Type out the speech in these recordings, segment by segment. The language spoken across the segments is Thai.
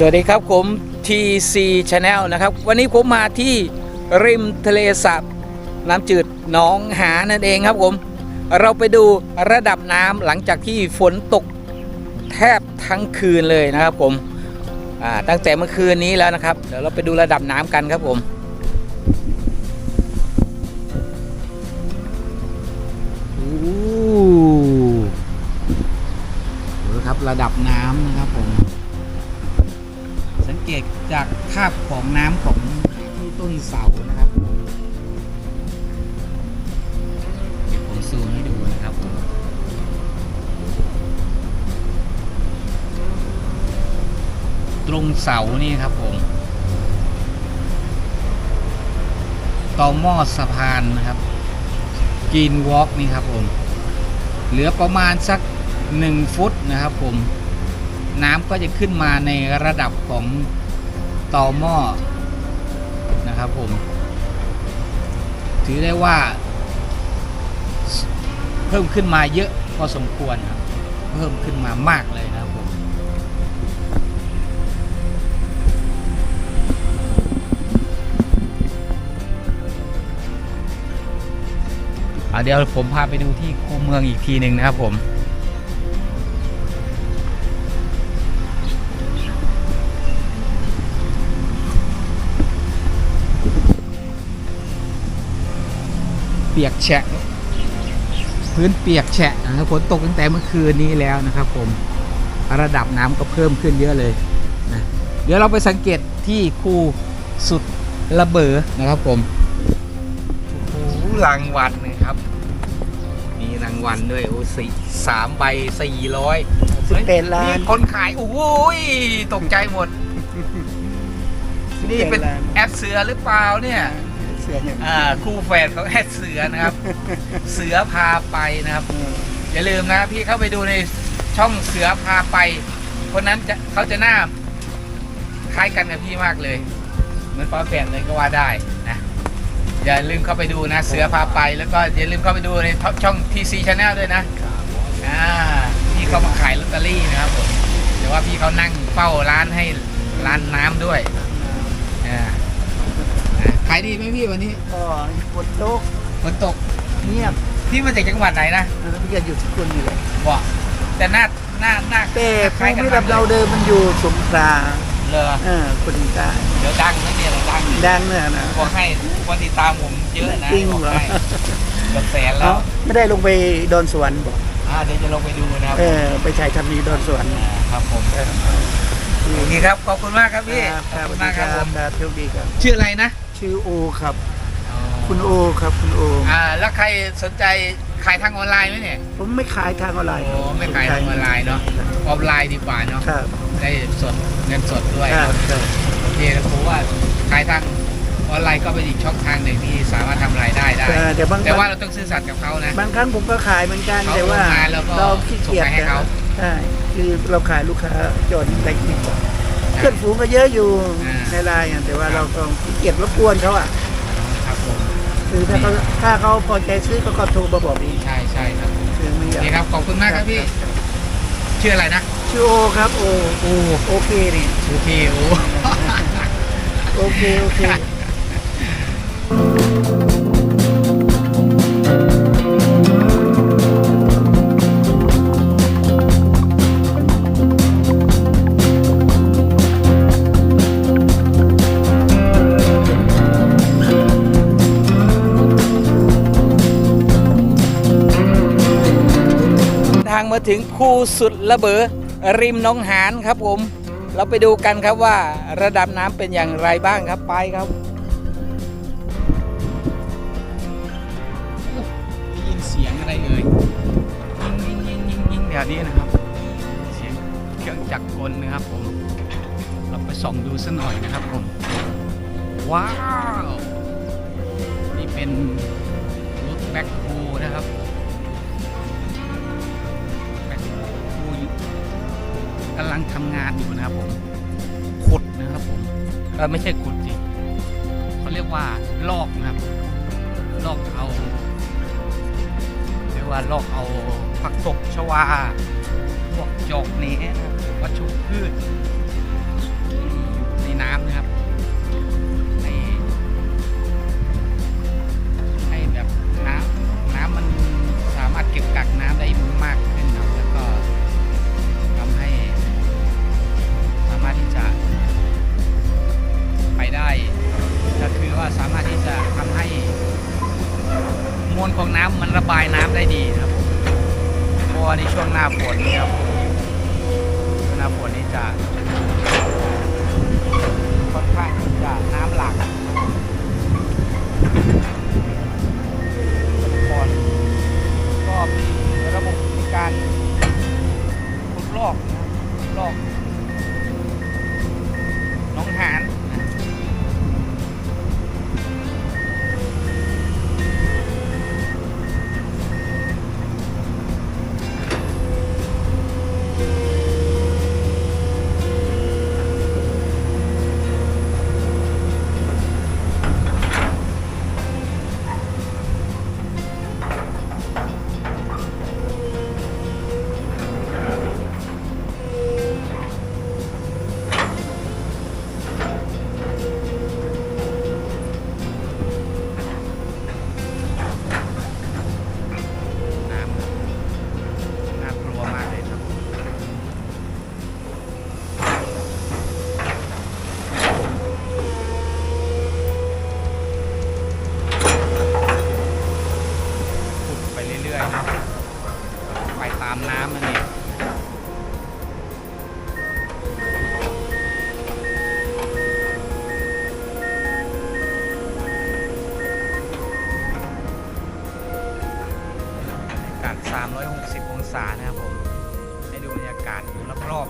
สวัสดีครับผม TC Channel นะครับ วันนี้ผมมาที่ริมทะเลสาบน้ำจืดหนองหานั่นเองครับผม เราไปดูระดับน้ำหลังจากที่ฝนตกแทบทั้งคืนเลยนะครับผมตั้งแต่เมื่อคืนนี้แล้วนะครับ เดี๋ยวเราไปดูระดับน้ำกันครับผมโอ้ดูครับระดับน้ำนะครับผม เกตจากคาบของน้ำของที่ต้นเสานะครับเดี๋ยวผมซูมให้ดูนะครับผมตรงเสานี่ครับผมต่อหม้อสะพานนะครับกินวอล์กนี่ครับผม เหลือประมาณสักหนึ่งฟุตนะครับผม น้ำก็จะขึ้นมาในระดับของ ต่อหม้อนะครับผม ถือได้ว่า เพิ่มขึ้นมาเยอะพอสมควรครับเพิ่มขึ้นมามากเลยนะครับผมเดี๋ยวผมพาไปดูที่คูเมืองอีกทีหนึ่งนะครับผม ปียกแฉะ พื้นเปียกแฉะนะครับฝนตกตั้งแต่เมื่อคืนนี้แล้วนะครับ ผมระดับน้ำก็เพิ่มขึ้นเยอะเลยนะเดี๋ยวเราไปสังเกตที่คูสุดระเบอนะครับผมโอ้โหรางวัลนะครับ มีรางวัลด้วยโอ้สี่สามใบสี่ร้อยสิบแปดล้านมีคนขายโอ้โหยตกใจหมด นี่เป็นแอดเสือหรือเปล่าเนี่ยเสืออย่างอ่าคู่แฝดของแอดเสือนะครับ เสือพาไปนะครับ อย่าลืมนะพี่เข้าไปดูในช่องเสือพาไป คนนั้นจะเขาจะหน้าคล้ายกันกับพี่มากเลย เหมือนฟ้าแฝดเลยก็ว่าได้นะ อย่าลืมเข้าไปดูนะ เสือพาไปแล้วก็อย่าลืมเข้าไปดูในช่อง TC Channel ด้วยนะอ่าพี่เขามาขายลอตเตอรี่นะครับผมแต่ว่าพี่เขานั่งเฝ้าร้านให้ร้านน้ำด้วยอ่าอะ ขายดีไหมพี่วันนี้ก็ฝนตกฝนตกเงียบพี่มาจากจังหวัดไหนนะแล้วพี่ก็อยู่สกุลอยู่เลยบอกแต่หน้าหน้าหน้าแต่คภูล้ายกันมิมแบบเราเดิมมันอยู่สงขลาเลยเออคนใต้เดี๋ยวดังนะเนี่ยเราดังดังเนี่ยนะบอกให้คนติดตามผมเยอะนะจริงบอกเหรอให้เกือบแสนแล้เอ้าวไม่ได้ลงไปดอนสวรรค์บอกอ่าเดี๋ยวจะลงไปดูนะครับเออไปถ่ายทำนีดอนสวรรค์อ่าครับผมเออโอเคครับขอบคุณมากครับพี่ครับขคอรับบคุสณวัสดีมากคครัรับบผมครับโชคดีครับชื่ออะไรนะ ชื่อโอครับอ๋อคุณโอครับคุณโอ อ่าแล้วใครสนใจขายทางออนไลน์ไหมเนี่ยผมไม่ขายทางออนไลน์โอ้ไม่ขายทางออนไลน์เนาะออฟไลน์ดีกว่าเนาะครับได้สดเงินสดด้วยครับครับโอเคนะผมว่าขายทางออนไลน์ก็เป็นอีกช่องทางหนึ่งที่สามารถทำรายได้ได้ แต่แต่บางแต่ว่าเราต้องซื่อสัตย์กับเขานะ บางครั้งผมก็ขายเหมือนกันเขาแต่ว่าโอนมาแล้วก็เราขี้เกียจส่งไปให้เขา ใช่คือเราขายลูกค้าจนได้กิน เพื่อนฝูงก็เยอะอยู่อ่า ในไลน์อะแต่ว่าเราก็ขี้เกียจรบกวนเขาอะครับผม คือถ้าเขาถ้าเขาพอใจซื้อเขาก็โทรมาบอกเองใช่ใช่ครับผมคือไม่อยากนี่ครับขอบคุณมากครับพี่ชื่ออะไรนะชื่อโอครับโอโอ้โอเคนี่ โอเคโอ้ โอเคโอเค ถึงคูสุดระเบอริมหน้องหานครับผม เราไปดูกันครับว่าระดับน้ำเป็นอย่างไรบ้างครับไปครับได้ยินเสียงอะไรเอ่ยยิงยิงยิงยิงยิงแบบนี้นะครับ เสียงเครื่องจักรกลนะครับผม เราไปส่องดูสักหน่อยนะครับผม ว้าว นี่เป็นรถแบ็คโฮนะครับ กำลังทำงานอยู่นะครับผมขุดนะครับผมเออไม่ใช่ขุดสิเขาเรียกว่าลอกนะครับ ลอกเอาเรียกว่าลอกเอาผักตบชวาพวกจอกเนี้อวัชพืชน้ำนะครับ ก็คือว่าสามารถที่จะทำให้มวลของน้ำมันระบายน้ำได้ดีนะครับเพราะว่าในช่วงหน้าฝนนะครับหน้าฝนนี่จะค่อนข้างจะน้ำหลากก่อนก็มีระบบการามน้ำมันนี่อากาศ360 องศานะครับผม ให้ดูบรรยากาศรอบ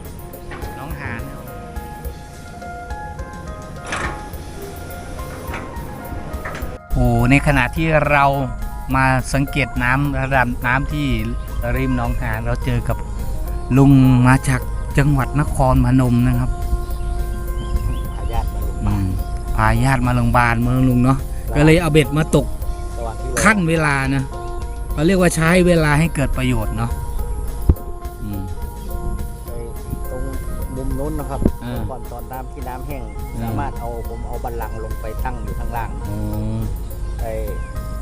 ๆน้องหานนะครับผมโอ้ในขณะที่เรามาสังเกตน้ำระดับน้ำที่ ริมหน้องหานเราเจอกับลุงมาจากจังหวัดนครพนมนะครับอาญาตมาลงอืมพาญาติมาโรงพยาบาลเมืองลุงเนาะก็เลยเอาเบ็ดมาตกระหว่างที่รอขั้นเวลานะเขาเรียกว่าใช้เวลาให้เกิดประโยชน์เนาะอืม ไปตรงมุมนู้นนะครับอ่าก่อนตอนน้ำที่น้ำแห้ง อืม สามารถเอาผมเอาบัลลังก์ลงไปตั้งอยู่ข้างล่างอ๋อไอ้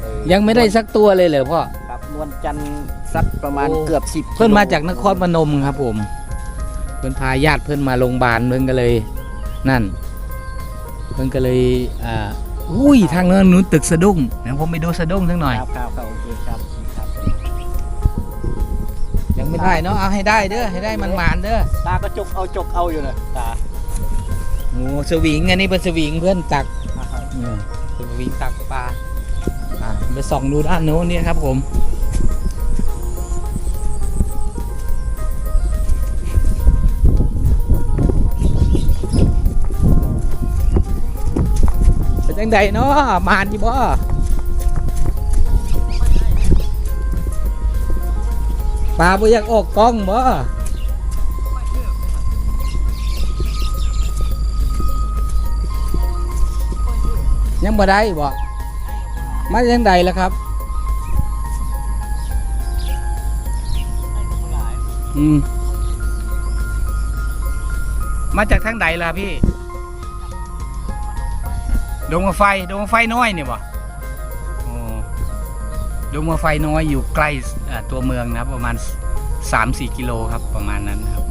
ไอ้ยังไม่ได้สักตัวเลยเหรอพ่อครับ นวลจันทร์สักประมาณโอ้ เกือบสิบเพื่อนมาจากนครพนมครับผม เพื่อนพาญาติเพื่อนมาโรงพยาบาลเพื่อนก็เลย นั่น เพื่อนก็เลยอ่าอุ้ยทางนั้นนู้นตึกสะดุ้งเดี๋ยวผมไปดูสะดุ้งสักหน่อย ครับครับครับโอเคครับครับ ยังไม่ได้เนาะเอาให้ได้เด้อให้ได้มันหมานๆเด้อตาก็จกเอาจกเอาอยู่นะตาโอ้สวิงอันนี้เป็นสวิงเพื่อนตัก อ่าครับ เนี่ยสวิงตักปลา อ่าไปส่องดูด้านโน้นเนี่ยครับผม งใดเนาะมานอยู่บ่ปลาบ่อยากออกกล้องบ่ยังบ่ได้บ่มาจังใดล่ะครับอืมมาจากทางใดล่ะพี่ ดงไฟดงไฟน้อยเนี่ยบ่ดงไฟน้อยอยู่ใกล้ตัวเมืองนะครับ ประมาณ 3-4 กิโลครับประมาณนั้นครับ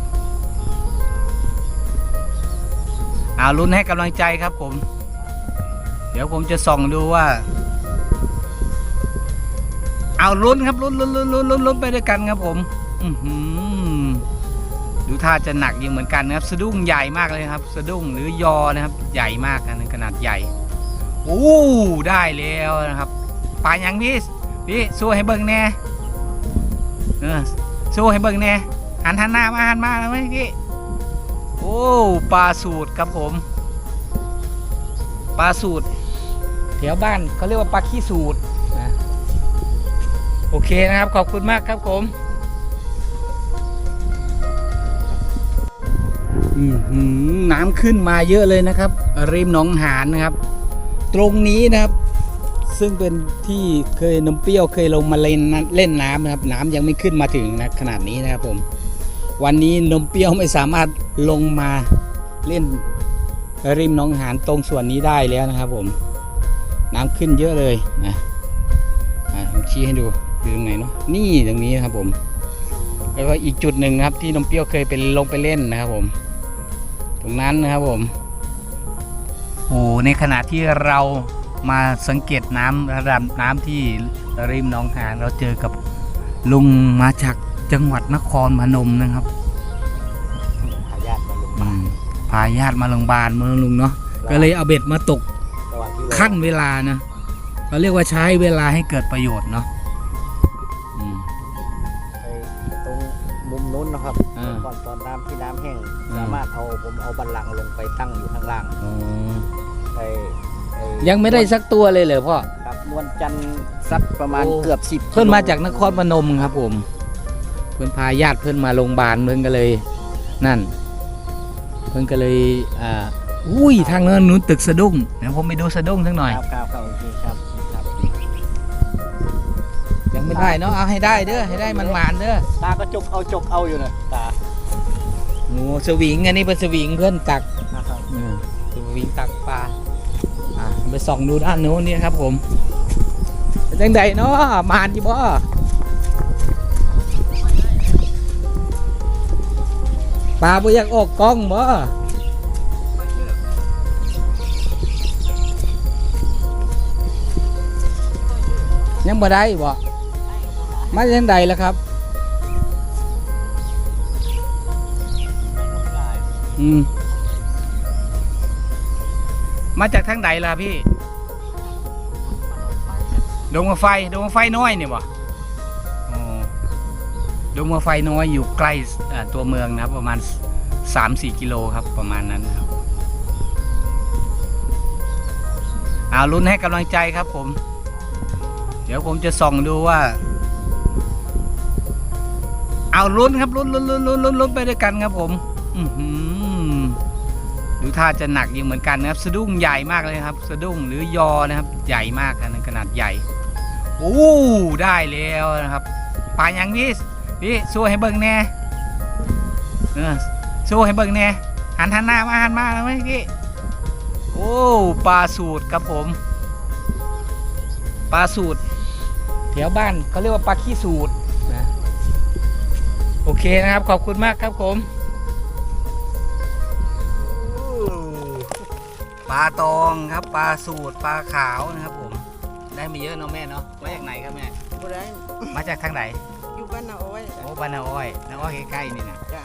เอาลุ้นให้กำลังใจครับผม เดี๋ยวผมจะส่องดูว่า เอาลุ้นครับลุ้นลุ้นลุ้นลุ้นลุ้นลุ้นไปด้วยกันครับผม อืดูท่าจะหนักยู่เหมือนกันนะครับ สะดุ้งใหญ่มากเลยครับ สะดุ้งหรือยอนะครับ ใหญ่มากนะขนาดใหญ่ โอ้ได้แล้วนะครับปลายังพี่พี่สู้ให้เบิ่งแน่เออสู้ให้เบิ่งแน่หันหันหน้ามาหันมาแล้วไหมพี่โอ้ปลาสูตรครับผมปลาสูตรแถวบ้านเขาเรียกว่าปลาขี้สูตรนะโอเคนะครับขอบคุณมากครับผมน้ำขึ้นมาเยอะเลยนะครับ ริมหนองหานนะครับ ตรงนี้นะครับ ซึ่งเป็นที่เคยนมเปรี้ยวเคยลงมาเล่นน้ำเล่นน้ำนะครับ น้ำยังไม่ขึ้นมาถึงนะขนาดนี้นะครับผม วันนี้นมเปรี้ยวไม่สามารถลงมาเล่นริมหนองหานตรงส่วนนี้ได้แล้วนะครับผมน้ำขึ้นเยอะเลยนะผมชี้ให้ดูคือตรงไหนเนาะนี่ตรงนี้นครับผม แล้วก็อีกจุดหนึ่งครับที่นมเปรี้ยวเคยไปลงไปเล่นนะครับผม ตรงนั้นนะครับผม โอ้ในขณะที่เรามาสังเกตน้ำระดับน้ำที่ริมหนองหานเราเจอกับลุงมาจากจังหวัดนครพนมนะครับหายาติมาลงอืมพาญาติมาโรงพยาบาลเมืองลุงเนาะก็เลยเอาเบ็ดมาตกระหว่างที่เราขั้นเวลานะเราเรียกว่าใช้เวลาให้เกิดประโยชน์เนาะ นู้นนะครับอ่า ก่อนตอนน้ำที่น้ำแห้งอ่าสามารถเอาผมเอาบันลังก์ลงไปตั้งอยู่ข้างล่างอ๋อไอ้ไอ้ยังไม่ได้สักตัวเลยเหรอพ่อ ครับนวลจันทร์สักประมาณโอ้ เกือบสิบเพื่อนมาจากนครพนมครับผม เพื่อนพาญาติเพื่อนมาโรงพยาบาลเพื่อนก็เลย นั่น เพื่อนก็เลยอ่าอุ้ยทางนั้นนู้นตึกสะดุ้งเดี๋ยวผมไปดูสะดุ้งสักหน่อย ครับครับครับโอเคครับ ยังไม่ได้เนาะเอาให้ได้เด้อให้ได้มันหมานๆเด้อตาก็จกเอาจกเอาอยู่นะตาโอ้สวิงอันนี้เป็นสวิงเพื่อนตักนะครับอืมสวิงตักปลาอะไปส่องดูด้านโน้นนี่ครับผมเป็นจังใดเนาะหมานอยู่บ่ปลาบ่อยากออกกล้องบ่ยังบ่ได้บ่ มาจังใดแล้วครับ อืม มาจากทางใดล่ะพี่ ดงมะไฟ ดงมะไฟน้อยเนี่ยบ่อ๋อดงมะไฟน้อยอยู่ใกล้เอ่อตัวเมืองนะครับ ประมาณ 3-4 กิโลครับประมาณนั้นนะครับเอาลุ้นให้กำลังใจครับผม เดี๋ยวผมจะส่องดูว่า เอาลุ้นครับลุ้นลุ้นลุ้นลุ้นลุ้นลุ้นไปด้วยกันครับผมอือหือดูท่าจะหนักอยู่เหมือนกันนะครับ สะดุ้งใหญ่มากเลยครับ สะดุ้งหรือยอนะครับ ใหญ่มากนะขนาดใหญ่โอ้ได้แล้วนะครับปลายังพี่พี่สู้ให้เบิ่งแน่เออสู้ให้เบิ่งแน่หันหันหน้ามาหันมาแล้วไหมพี่โอ้ปลาสูตรครับผมปลาสูตรแถวบ้านเขาเรียกว่าปลาขี้สูตร โอเคนะครับ ขอบคุณมากครับผมปลาตองครับปลาสูตรปลาขาวนะครับผม ได้มาเยอะเนาะแม่เนาะมาจากไหนครับแม่บ่ได้มาจากทางไหนอยู่บ้านนาอ้อยจ้ะโอ้บ้านนาอ้อยนาอ้อยใกล้ๆนี่นะจ้ะ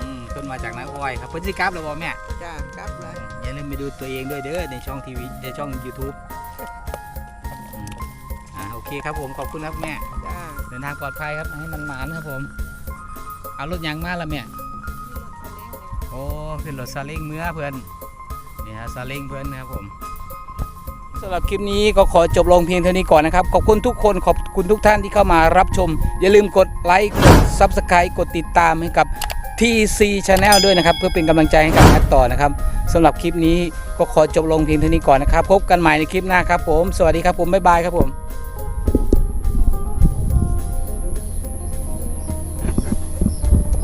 อืมต้นมาจากนาอ้อยครับเพิ่นสิกลับแล้วบ่แม่จ้ะกลับเลยอย่าลืมไปดูตัวเองด้วยเด้อในช่องทีวีในช่อง YouTube อืมอ่าโอเคครับผมขอบคุณครับแม่จ้ะเดินทางปลอดภัยครับให้มันหมานครับผม เอารถยางมาแล้วแม่โอ้ขึ้นรถซาเล้งเมื่อเพื่อนนี่ฮะซาเล้งเพื่อนนะครับผมสำหรับคลิปนี้ก็ขอจบลงเพียงเท่านี้ก่อนนะครับ ขอบคุณทุกคนขอบคุณทุกท่านที่เข้ามารับชม อย่าลืมกดไลค์กด Subscribe กดติดตามให้กับ TC Channel ด้วยนะครับ เพื่อเป็นกำลังใจให้กับแอดต่อนะครับสำหรับคลิปนี้ก็ขอจบลงเพียงเท่านี้ก่อนนะครับ พบกันใหม่ในคลิปหน้าครับผม สวัสดีครับผม บ๊ายบายครับผม